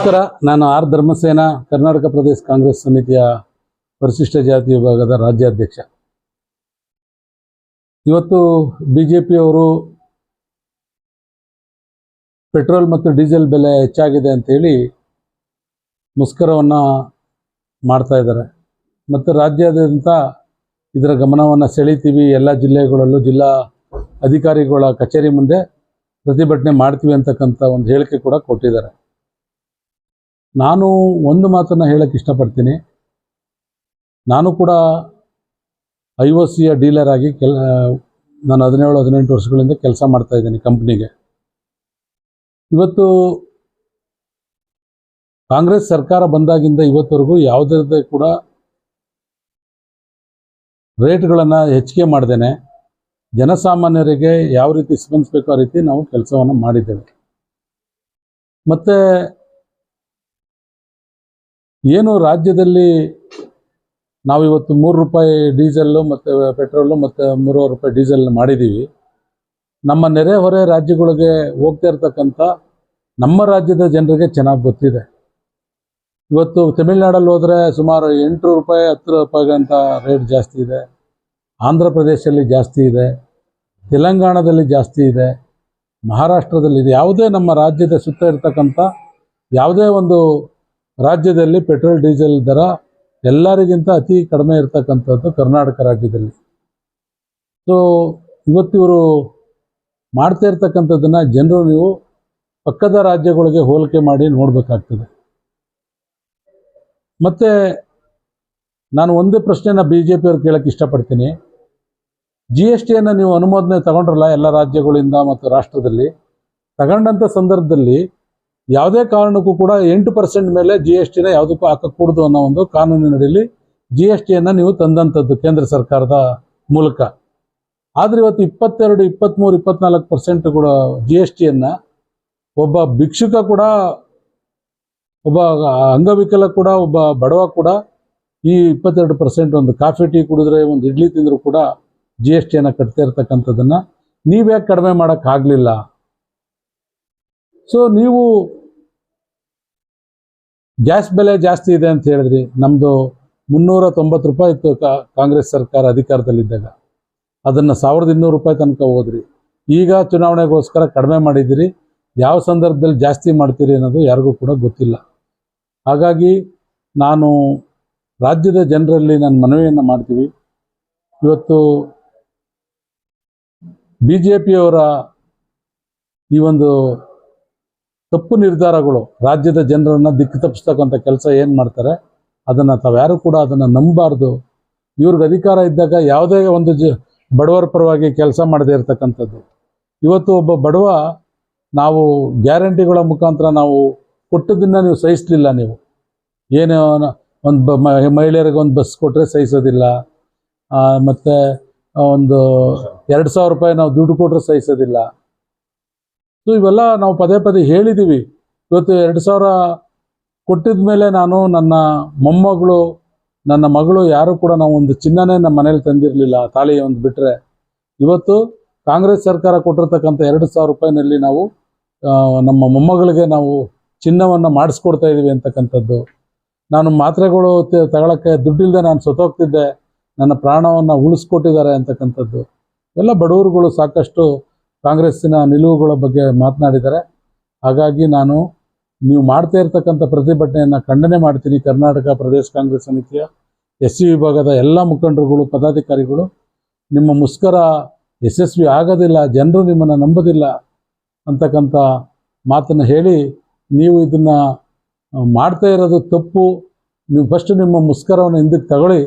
ನಮಸ್ಕಾರ. ನಾನು ಆರ್ ಧರ್ಮಸೇನ, ಕರ್ನಾಟಕ ಪ್ರದೇಶ ಕಾಂಗ್ರೆಸ್ ಸಮಿತಿಯ ಪರಿಶಿಷ್ಟ ಜಾತಿ ವಿಭಾಗದ ರಾಜ್ಯಾಧ್ಯಕ್ಷ. ಇವತ್ತು ಬಿ ಜೆ ಪಿಯವರು ಪೆಟ್ರೋಲ್ ಮತ್ತು ಡೀಸೆಲ್ ಬೆಲೆ ಹೆಚ್ಚಾಗಿದೆ ಅಂತೇಳಿ ಮುಷ್ಕರವನ್ನು ಮಾಡ್ತಾ ಇದ್ದಾರೆ. ಮತ್ತು ರಾಜ್ಯಾದ್ಯಂತ ಇದರ ಗಮನವನ್ನು ಸೆಳಿತೀವಿ. ಎಲ್ಲ ಜಿಲ್ಲೆಗಳಲ್ಲೂ ಜಿಲ್ಲಾ ಅಧಿಕಾರಿಗಳ ಕಚೇರಿ ಮುಂದೆ ಪ್ರತಿಭಟನೆ ಮಾಡ್ತೀವಿ ಅಂತಕ್ಕಂಥ ಒಂದು ಹೇಳಿಕೆ ಕೂಡ ಕೊಟ್ಟಿದ್ದಾರೆ. ನಾನು ಒಂದು ಮಾತನ್ನು ಹೇಳಕ್ಕೆ ಇಷ್ಟಪಡ್ತೀನಿ. ನಾನು ಕೂಡ ಐ ಒ ಸಿಯ ಡೀಲರ್ ಆಗಿ ಕೆಲ, ನಾನು ಹದಿನೇಳು, ಹದಿನೆಂಟು ವರ್ಷಗಳಿಂದ ಕೆಲಸ ಮಾಡ್ತಾ ಇದ್ದೀನಿ ಕಂಪ್ನಿಗೆ. ಇವತ್ತು ಕಾಂಗ್ರೆಸ್ ಸರ್ಕಾರ ಬಂದಾಗಿಂದ ಇವತ್ತವರೆಗೂ ಯಾವುದೇ ಕೂಡ ರೇಟ್ಗಳನ್ನು ಹೆಚ್ಚಿಗೆ ಮಾಡ್ದೇನೆ. ಜನಸಾಮಾನ್ಯರಿಗೆ ಯಾವ ರೀತಿ ಸ್ಪಂದಿಸಬೇಕು ಆ ರೀತಿ ನಾವು ಕೆಲಸವನ್ನು ಮಾಡಿದ್ದೇವೆ. ಮತ್ತು ಏನು ರಾಜ್ಯದಲ್ಲಿ ನಾವಿವತ್ತು ಮೂರು ರೂಪಾಯಿ ಡೀಸೆಲ್ಲು ಮತ್ತು ಪೆಟ್ರೋಲು ಮತ್ತು ಮೂರುವರೆ ರೂಪಾಯಿ ಡೀಸೆಲ್ ಮಾಡಿದ್ದೀವಿ. ನಮ್ಮ ನೆರೆಹೊರೆ ರಾಜ್ಯಗಳಿಗೆ ಹೋಗ್ತಾ ಇರ್ತಕ್ಕಂಥ ನಮ್ಮ ರಾಜ್ಯದ ಜನರಿಗೆ ಚೆನ್ನಾಗಿ ಗೊತ್ತಿದೆ. ಇವತ್ತು ತಮಿಳ್ನಾಡಲ್ಲಿ ಹೋದರೆ ಸುಮಾರು ಎಂಟು ರೂಪಾಯಿ, ಹತ್ತು ರೂಪಾಯಿಗಂತ ರೇಟ್ ಜಾಸ್ತಿ ಇದೆ. ಆಂಧ್ರ ಪ್ರದೇಶದಲ್ಲಿ ಜಾಸ್ತಿ ಇದೆ. ತೆಲಂಗಾಣದಲ್ಲಿ ಜಾಸ್ತಿ ಇದೆ. ಮಹಾರಾಷ್ಟ್ರದಲ್ಲಿ ಇದೆ. ಯಾವುದೇ ನಮ್ಮ ರಾಜ್ಯದ ಸುತ್ತ ಇರ್ತಕ್ಕಂಥ ಯಾವುದೇ ಒಂದು ರಾಜ್ಯದಲ್ಲಿ ಪೆಟ್ರೋಲ್, ಡೀಸೆಲ್ ದರ ಎಲ್ಲರಿಗಿಂತ ಅತಿ ಕಡಿಮೆ ಇರತಕ್ಕಂಥದ್ದು ಕರ್ನಾಟಕ ರಾಜ್ಯದಲ್ಲಿ. ಸೊ ಇವತ್ತಿವರು ಮಾಡ್ತಾ ಇರ್ತಕ್ಕಂಥದ್ದನ್ನ ಜನರು ನೀವು ಪಕ್ಕದ ರಾಜ್ಯಗಳಿಗೆ ಹೋಲಿಕೆ ಮಾಡಿ ನೋಡಬೇಕಾಗ್ತದೆ. ಮತ್ತು ನಾನು ಒಂದೇ ಪ್ರಶ್ನೆನ ಬಿ ಜೆ ಪಿಯವ್ರು ಕೇಳಕ್ಕೆ ಇಷ್ಟಪಡ್ತೀನಿ ಜಿ ಎಸ್ ಟಿಯನ್ನು ನೀವು ಅನುಮೋದನೆ ತಗೊಂಡ್ರಲ್ಲ ಎಲ್ಲ ರಾಜ್ಯಗಳಿಂದ ಮತ್ತು ರಾಷ್ಟ್ರದಲ್ಲಿ ತಗೊಂಡಂಥ ಸಂದರ್ಭದಲ್ಲಿ ಯಾವುದೇ ಕಾರಣಕ್ಕೂ ಕೂಡ ಎಂಟು ಪರ್ಸೆಂಟ್ ಮೇಲೆ ಜಿ ಎಸ್ ಟಿನ ಯಾವುದಕ್ಕೂ ಹಾಕಕ್ಕೂಡದು ಅನ್ನೋ ಒಂದು ಕಾನೂನಿನಡಿಯಲ್ಲಿ ಜಿ ಎಸ್ ಟಿಯನ್ನು ನೀವು ತಂದಂಥದ್ದು ಕೇಂದ್ರ ಸರ್ಕಾರದ ಮೂಲಕ. ಆದರೆ ಇವತ್ತು ಇಪ್ಪತ್ತೆರಡು ಇಪ್ಪತ್ತ್ಮೂರು ಇಪ್ಪತ್ನಾಲ್ಕು ಪರ್ಸೆಂಟ್ ಕೂಡ ಜಿ ಎಸ್ ಟಿಯನ್ನು ಒಬ್ಬ ಭಿಕ್ಷುಕ ಕೂಡ, ಒಬ್ಬ ಅಂಗವಿಕಲ ಕೂಡ, ಒಬ್ಬ ಬಡವ ಕೂಡ ಈ ಇಪ್ಪತ್ತೆರಡು ಪರ್ಸೆಂಟ್ ಒಂದು ಕಾಫಿ, ಟೀ ಕುಡಿದ್ರೆ, ಒಂದು ಇಡ್ಲಿ ತಿಂದರೂ ಕೂಡ ಜಿ ಎಸ್ ಟಿಯನ್ನು ಕಟ್ತಾ ಇರ್ತಕ್ಕಂಥದ್ದನ್ನು ನೀವ್ಯಾಕೆ ಕಡಿಮೆ ಮಾಡೋಕ್ಕಾಗಲಿಲ್ಲ? ಸೊ ನೀವು ಗ್ಯಾಸ್ ಬೆಲೆ ಜಾಸ್ತಿ ಇದೆ ಅಂತ ಹೇಳಿದ್ರಿ. ನಮ್ಮದು ಮುನ್ನೂರ ತೊಂಬತ್ತು ರೂಪಾಯಿ ಇತ್ತು ಕಾಂಗ್ರೆಸ್ ಸರ್ಕಾರ ಅಧಿಕಾರದಲ್ಲಿದ್ದಾಗ. ಅದನ್ನು ಸಾವಿರದ ಇನ್ನೂರು ರೂಪಾಯಿ ತನಕ ಹೋದ್ರಿ. ಈಗ ಚುನಾವಣೆಗೋಸ್ಕರ ಕಡಿಮೆ ಮಾಡಿದ್ದೀರಿ. ಯಾವ ಸಂದರ್ಭದಲ್ಲಿ ಜಾಸ್ತಿ ಮಾಡ್ತೀರಿ ಅನ್ನೋದು ಯಾರಿಗೂ ಕೂಡ ಗೊತ್ತಿಲ್ಲ. ಹಾಗಾಗಿ ನಾನು ರಾಜ್ಯದ ಜನರಲ್ಲಿ ನಾನು ಮನವಿಯನ್ನು ಮಾಡ್ತೀವಿ. ಇವತ್ತು ಬಿ ಜೆ ಪಿಯವರ ಈ ಒಂದು ತಪ್ಪು ನಿರ್ಧಾರಗಳು ರಾಜ್ಯದ ಜನರನ್ನು ದಿಕ್ಕು ತಪ್ಪಿಸ್ತಕ್ಕಂಥ ಕೆಲಸ ಏನು ಮಾಡ್ತಾರೆ, ಅದನ್ನು ತಾವ್ಯಾರು ಕೂಡ ಅದನ್ನು ನಂಬಬಾರ್ದು. ಇವ್ರಿಗೆ ಅಧಿಕಾರ ಇದ್ದಾಗ ಯಾವುದೇ ಒಂದು ಜ, ಬಡವರ ಪರವಾಗಿ ಕೆಲಸ ಮಾಡದೇ ಇರತಕ್ಕಂಥದ್ದು. ಇವತ್ತು ಒಬ್ಬ ಬಡವ ನಾವು ಗ್ಯಾರಂಟಿಗಳ ಮುಖಾಂತರ ನಾವು ಕೊಟ್ಟದನ್ನು ನೀವು ಸಹಿಸಲಿಲ್ಲ ನೀವು. ಏನು ಒಂದು ಬ ಮಹಿಳೆಯರಿಗೆ ಒಂದು ಬಸ್ ಕೊಟ್ಟರೆ ಸಹಿಸೋದಿಲ್ಲ. ಮತ್ತು ಒಂದು ಎರಡು ಸಾವಿರ ರೂಪಾಯಿ ನಾವು ದುಡ್ಡು ಕೊಟ್ಟರೆ ಸಹಿಸೋದಿಲ್ಲ. ಸೊ ಇವೆಲ್ಲ ನಾವು ಪದೇ ಪದೇ ಹೇಳಿದ್ದೀವಿ ಇವತ್ತು ಎರಡು ಸಾವಿರ ಕೊಟ್ಟಿದ ಮೇಲೆ ನಾನು ನನ್ನ ಮೊಮ್ಮಗಳು, ನನ್ನ ಮಗಳು ಯಾರು ಕೂಡ ನಾವು ಒಂದು ಚಿನ್ನನೇ ನಮ್ಮ ಮನೇಲಿ ತಂದಿರಲಿಲ್ಲ ತಾಳಿ ಒಂದು ಬಿಟ್ಟರೆ ಇವತ್ತು ಕಾಂಗ್ರೆಸ್ ಸರ್ಕಾರ ಕೊಟ್ಟಿರ್ತಕ್ಕಂಥ ಎರಡು ಸಾವಿರ ರೂಪಾಯಿನಲ್ಲಿ ನಾವು ನಮ್ಮ ಮೊಮ್ಮಗಳಿಗೆ ನಾವು ಚಿನ್ನವನ್ನು ಮಾಡಿಸ್ಕೊಡ್ತಾ ಇದ್ದೀವಿ ಅಂತಕ್ಕಂಥದ್ದು. ನಾನು ಮಾತ್ರೆಗಳು ತಗೊಳಕ್ಕೆ ದುಡ್ಡಿಲ್ಲದೆ ನಾನು ಸತ್ತೋಗ್ತಿದ್ದೆ. ನನ್ನ ಪ್ರಾಣವನ್ನು ಉಳಿಸ್ಕೊಟ್ಟಿದ್ದಾರೆ ಅಂತಕ್ಕಂಥದ್ದು. ಎಲ್ಲ ಬಡವರುಗಳು ಸಾಕಷ್ಟು ಕಾಂಗ್ರೆಸ್ಸಿನ ನಿಲುವುಗಳ ಬಗ್ಗೆ ಮಾತನಾಡಿದ್ದಾರೆ. ಹಾಗಾಗಿ ನಾನು ನೀವು ಮಾಡ್ತಾ ಇರ್ತಕ್ಕಂಥ ಪ್ರತಿಭಟನೆಯನ್ನು ಖಂಡನೆ ಮಾಡ್ತೀನಿ. ಕರ್ನಾಟಕ ಪ್ರದೇಶ ಕಾಂಗ್ರೆಸ್ ಸಮಿತಿಯ ಎಸ್ ಸಿ ವಿಭಾಗದ ಎಲ್ಲ ಮುಖಂಡರುಗಳು, ಪದಾಧಿಕಾರಿಗಳು. ನಿಮ್ಮ ಮುಷ್ಕರ ಯಶಸ್ವಿ ಆಗೋದಿಲ್ಲ, ಜನರು ನಿಮ್ಮನ್ನು ನಂಬೋದಿಲ್ಲ ಅಂತಕ್ಕಂಥ ಮಾತನ್ನು ಹೇಳಿ ನೀವು ಇದನ್ನು ಮಾಡ್ತಾ ಇರೋದು ತಪ್ಪು. ನೀವು ಫಸ್ಟ್ ನಿಮ್ಮ ಮುಷ್ಕರವನ್ನು ಹಿಂದಕ್ಕೆ ತಗೊಳ್ಳಿ.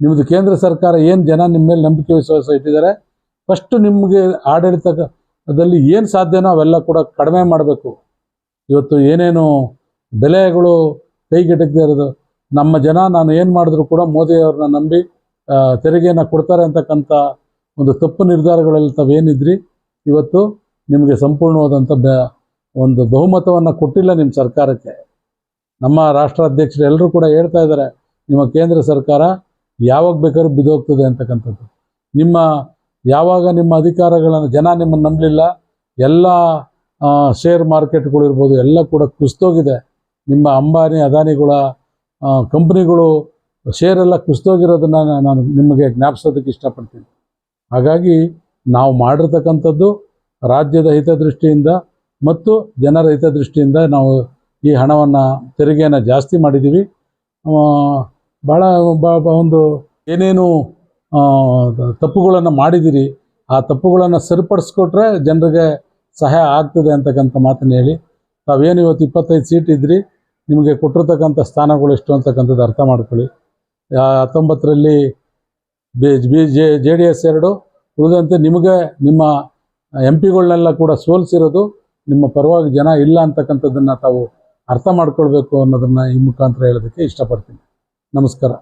ನಿಮ್ಮದು ಕೇಂದ್ರ ಸರ್ಕಾರ ಏನು ಜನ ನಿಮ್ಮ ಮೇಲೆ ನಂಬಿಕೆ ವಿಶ್ವಾಸ ಇಟ್ಟಿದ್ದಾರೆ? ಫಸ್ಟ್ ನಿಮಗೆ ಆಡಳಿತದಲ್ಲಿ ಏನು ಸಾಧ್ಯನೋ ಅವೆಲ್ಲ ಕೂಡ ಕಡಿಮೆ ಮಾಡಬೇಕು. ಇವತ್ತು ಏನೇನು ಬೆಲೆಗಳು ಕೈಗೆಟಕದೇ ಇರೋದು, ನಮ್ಮ ಜನ ನಾನು ಏನು ಮಾಡಿದ್ರು ಕೂಡ ಮೋದಿಯವ್ರನ್ನ ನಂಬಿ ತೆರಿಗೆಯನ್ನು ಕೊಡ್ತಾರೆ ಅಂತಕ್ಕಂಥ ಒಂದು ತಪ್ಪು ನಿರ್ಧಾರಗಳಲ್ಲಿ ತಾವೇನಿದ್ರಿ ಇವತ್ತು ನಿಮಗೆ ಸಂಪೂರ್ಣವಾದಂಥ ಬೆ, ಒಂದು ಬಹುಮತವನ್ನು ಕೊಟ್ಟಿಲ್ಲ ನಿಮ್ಮ ಸರ್ಕಾರಕ್ಕೆ. ನಮ್ಮ ರಾಷ್ಟ್ರಾಧ್ಯಕ್ಷರು ಎಲ್ಲರೂ ಕೂಡ ಹೇಳ್ತಾ ಇದ್ದಾರೆ, ನಿಮ್ಮ ಕೇಂದ್ರ ಸರ್ಕಾರ ಯಾವಾಗ ಬೇಕಾದ್ರೂ ಬಿದ್ದೋಗ್ತದೆ ಅಂತಕ್ಕಂಥದ್ದು. ನಿಮ್ಮ ಯಾವಾಗ ನಿಮ್ಮ ಅಧಿಕಾರಗಳನ್ನು, ಜನ ನಿಮ್ಮನ್ನು ನಂಬಲಿಲ್ಲ, ಎಲ್ಲ ಶೇರ್ ಮಾರ್ಕೆಟ್ಗಳಿರ್ಬೋದು ಎಲ್ಲ ಕೂಡ ಕುಸ್ತೋಗಿದೆ ನಿಮ್ಮ ಅಂಬಾನಿ, ಅದಾನಿಗಳ ಕಂಪ್ನಿಗಳು ಶೇರೆಲ್ಲ ಕುಸ್ತೋಗಿರೋದನ್ನು ನಾನು ನಿಮಗೆ ಜ್ಞಾಪಿಸೋದಕ್ಕೆ ಇಷ್ಟಪಡ್ತೀನಿ. ಹಾಗಾಗಿ ನಾವು ಮಾಡಿರ್ತಕ್ಕಂಥದ್ದು ರಾಜ್ಯದ ಹಿತದೃಷ್ಟಿಯಿಂದ ಮತ್ತು ಜನರ ಹಿತದೃಷ್ಟಿಯಿಂದ ನಾವು ಈ ಹಣವನ್ನು ತೆರಿಗೆಯನ್ನು ಜಾಸ್ತಿ ಮಾಡಿದ್ದೀವಿ. ಭಾಳ ಒಂದು ಏನೇನು ತಪ್ಪುಗಳನ್ನು ಮಾಡಿದ್ದೀರಿ ಆ ತಪ್ಪುಗಳನ್ನು ಸರಿಪಡಿಸ್ಕೊಟ್ರೆ ಜನರಿಗೆ ಸಹಾಯ ಆಗ್ತದೆ ಅಂತಕ್ಕಂಥ ಮಾತನ್ನು ಹೇಳಿ. ತಾವೇನು ಇವತ್ತು ಇಪ್ಪತ್ತೈದು ಸೀಟ್ ಇದ್ರಿ, ನಿಮಗೆ ಕೊಟ್ಟಿರ್ತಕ್ಕಂಥ ಸ್ಥಾನಗಳು ಎಷ್ಟು ಅಂತಕ್ಕಂಥದ್ದು ಅರ್ಥ ಮಾಡ್ಕೊಳ್ಳಿ. ಹತ್ತೊಂಬತ್ತರಲ್ಲಿ B B, J J D S ಎರಡು, ಉಳಿದಂತೆ ನಿಮಗೆ ನಿಮ್ಮ ಎಂ ಪಿಗಳನ್ನೆಲ್ಲ ಕೂಡ ಸೋಲಿಸಿರೋದು ನಿಮ್ಮ ಪರವಾಗಿ ಜನ ಇಲ್ಲ ಅಂತಕ್ಕಂಥದ್ದನ್ನು ತಾವು ಅರ್ಥ ಮಾಡ್ಕೊಳ್ಬೇಕು ಅನ್ನೋದನ್ನು ಈ ಮುಖಾಂತರ ಹೇಳೋದಕ್ಕೆ ಇಷ್ಟಪಡ್ತೀನಿ. ನಮಸ್ಕಾರ.